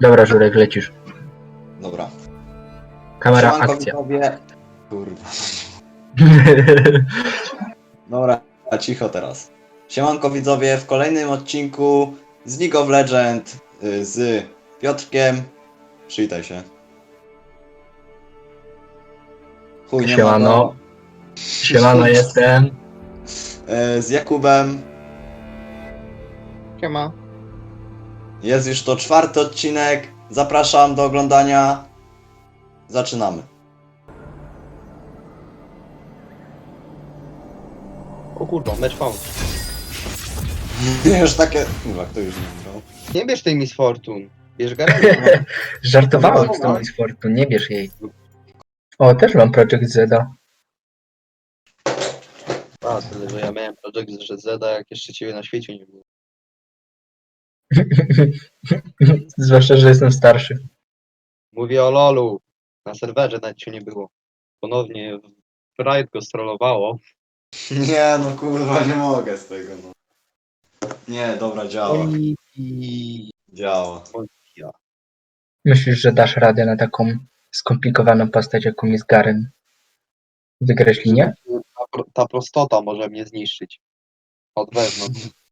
Dobra, Żurek, lecisz. Dobra. Kamera, Siemanko, akcja. widzowie. Kurwa. Dobra, a cicho teraz. Siemanko widzowie, w kolejnym odcinku z League of Legend y, z Piotrkiem. Przywitaj się. Chuj, nie ma Siemano. go. Siemano jestem. Y, Z Jakubem. Siema. Jest już to czwarty odcinek. Zapraszam do oglądania. Zaczynamy. O kurwa, mecz faul. Już takie... Kurwa, kto już nie grał? Nie bierz tej Miss Fortune. Bierz Garena. Żartowałem z tą Miss Fortune, nie bierz jej. O, też mam Project Zeda. A, tyle, że ja miałem projekt z Zeda, jak jeszcze ciebie na świecie nie było. Zwłaszcza, że jestem starszy. Mówię o LoLu. Na serwerze nawet cię nie było. Ponownie Pride go strollowało. Nie no kurwa, nie mogę z tego no. Nie, dobra, działa. I... i... Działa. Myślisz, że dasz radę na taką skomplikowaną postać, jaką jest Garen? Wygrać linię? Ta, pro- ta prostota może mnie zniszczyć. Od wewnątrz.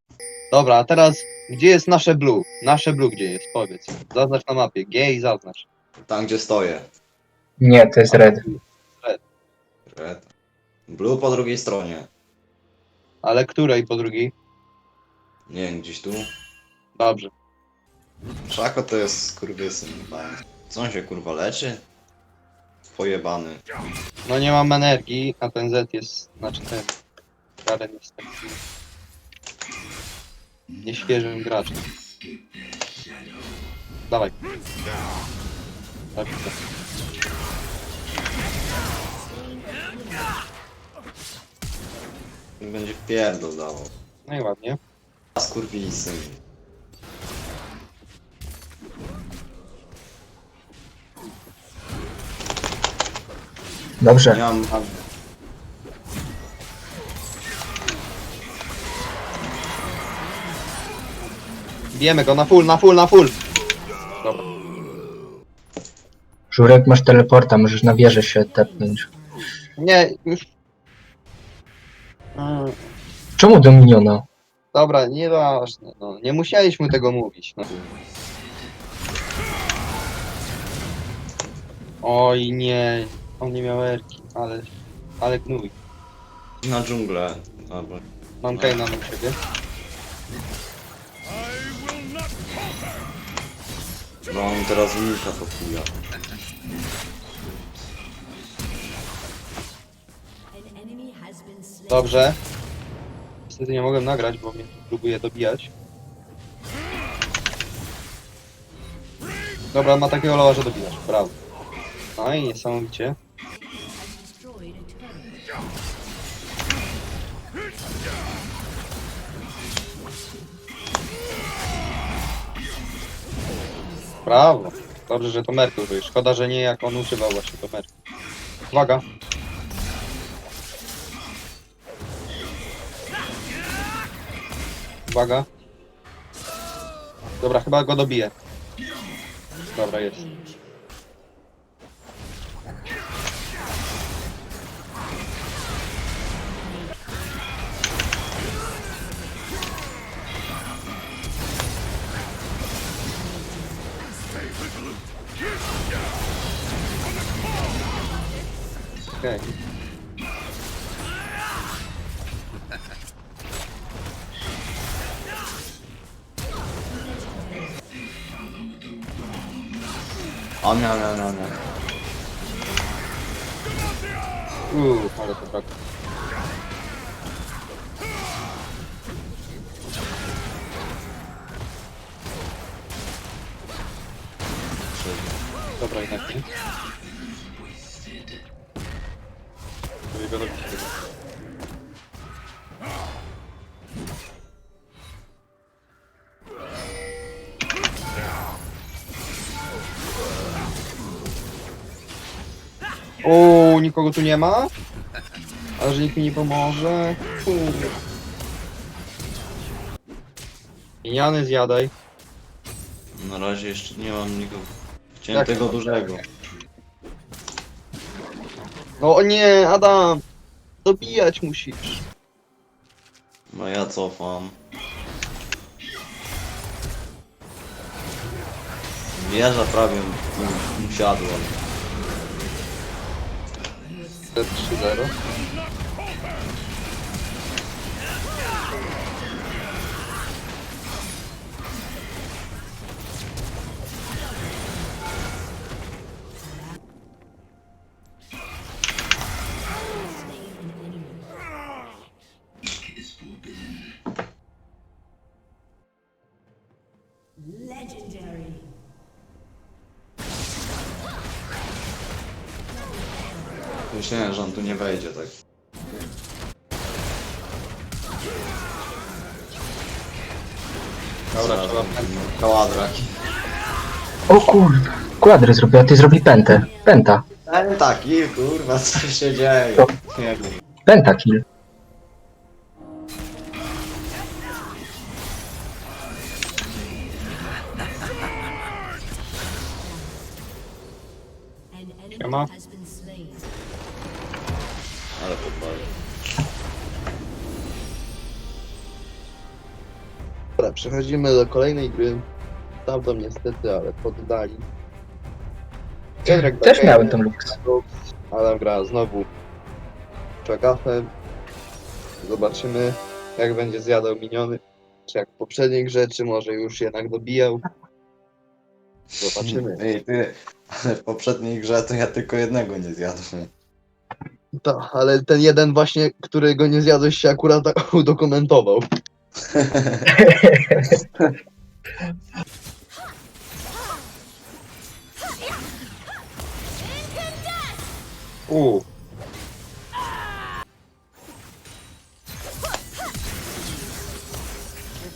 Dobra, a teraz gdzie jest nasze blue? Nasze blue gdzie jest? Powiedz. Zaznacz na mapie. G i zaznacz. Tam gdzie stoję. Nie, to jest Red. Red. Blue po drugiej stronie. Ale której po drugiej? Nie wiem, gdzieś tu. Dobrze. Szako to jest skurwysyn. chyba. Co on się kurwa leczy? Pojebany. No nie mam energii, a ten Z jest, znaczy ten Garen jest taki nieświeżym graczem. Dawaj. Tak. Będzie pierdol dawał. No i ładnie. A skurwisyn. Nie Dobrze. mam... Bijemy go na full, na full, na full! Dobra. Żurek, masz teleporta, możesz na wieżę się tepnąć. Nie, już... Mm, Czemu do miniona? Dobra, nieważne, no. Nie musieliśmy tego mówić, no. Oj nie, on nie miał erki, ale... Ale gnój. Na dżunglę. Dobra. Mam Kaina na siebie. No on teraz unika po chuja. Dobrze. Niestety nie mogłem nagrać, bo mnie próbuje dobijać. Dobra, ma takiego loła, że dobijasz. Brawo. No i niesamowicie. Brawo. Dobrze, że to Merk. Szkoda, że nie jak on używał właśnie to Merk. Uwaga. Uwaga. Dobra, chyba go dobiję. Dobra, jest. O nie, nie, nie, nie. Uuu, ale to brak. Dobra, jednak nie. Sobie go dobić tego. O, nikogo tu nie ma? Ale że nikt mi nie pomoże? Kurde. Miniany zjadaj. Na razie jeszcze nie mam nikogo. Chciałem tego dużego. No nie, Adam! Dobijać musisz. No ja cofam. Wieża prawie mu- usiadła. Evet, Suları. Myślałem, że on tu nie wejdzie tak. Dobra, będzie Kaładrak. O kurde. Kładry zrobił, a ty zrobi pentę. Penta. Ten taki, kurwa, co się dzieje? Nie wiem. Pentakill. Siema. Dobra, przechodzimy do kolejnej gry. Tamtą niestety, ale poddali. Piotrek Też Bakaj, miałem ten luks. Adam gra znowu czekafem. Zobaczymy jak będzie zjadał miniony. Czy jak w poprzedniej grze, czy może już jednak dobijał. Zobaczymy. Ej, ty, ale w poprzedniej grze to ja tylko jednego nie zjadłem. Tak, ale ten jeden właśnie, którego nie zjadłeś się akurat tak udokumentował. U. The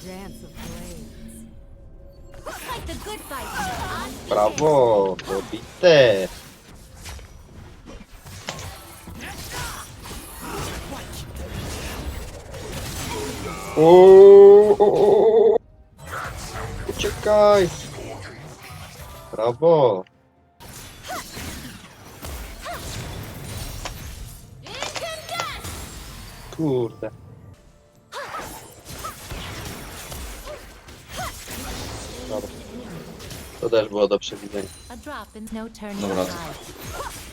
dance Uuu, Uciekaj. Brawo. Kurde. Dobra. To też było do przewidzenia. A drop in no turning Dobra, to- aside.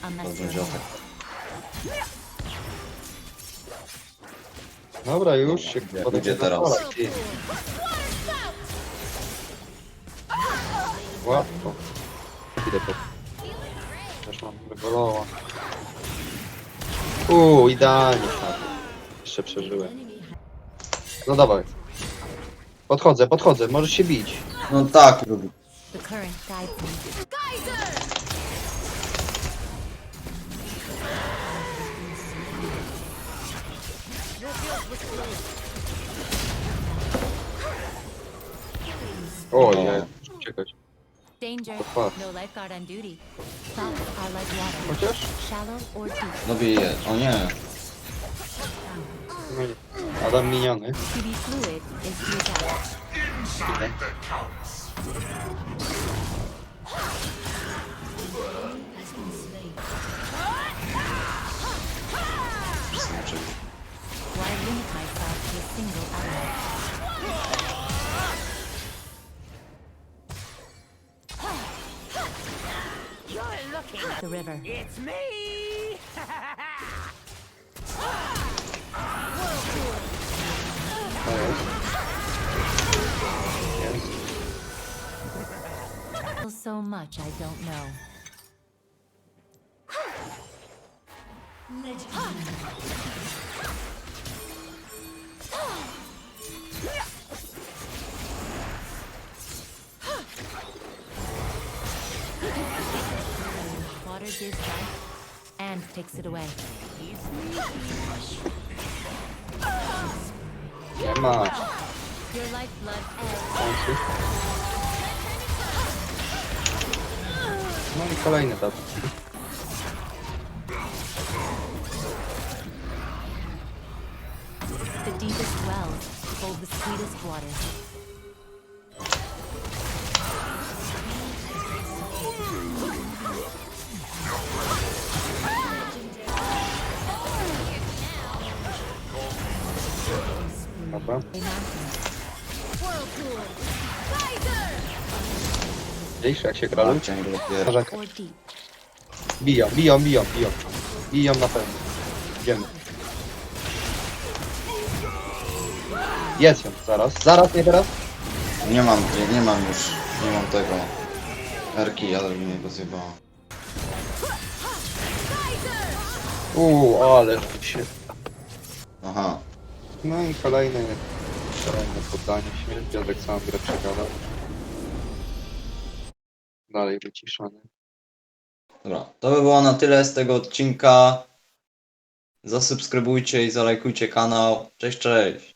Unless you're atak. Dobra, już się będzie się teraz? zapala. Łatwo. Idę po... Też mam wygoloła. Uuu, idealnie tak. Jeszcze przeżyłem. No dawaj. Podchodzę, podchodzę, możesz się bić. No tak, the current guides me. O, No. nie, uciekać. Danger. fuck? No lifeguard on duty. Thoughts are like water. Chociaż? Shallow or deep. no bije. O nie. No nie. Adam miniony. To be fluid is to The river. To jest. Jest. So much I don't know. Legendary. Water life and takes it away. Nie ma. Your lifeblood końcu. No i kolejny. The deepest wells hold the sweetest waters. Dobra. Widzisz jak się gra ludzi? Ciągle pier... Narzeka. Or deep. Biją, biją, biją, biją. Biją na pewno. Idziemy. Jest ją, zaraz. Zaraz, nie teraz? Nie mam, nie, nie mam już, nie mam tego. Erki, ale mnie go zjebało. Uuu, ale się. Aha. No i kolejne, kolejne poddanie śmierci. Aleksandra przegadał. Dalej wyciszony. Dobra, to by było na tyle z tego odcinka. Zasubskrybujcie i zalajkujcie kanał. Cześć, cześć.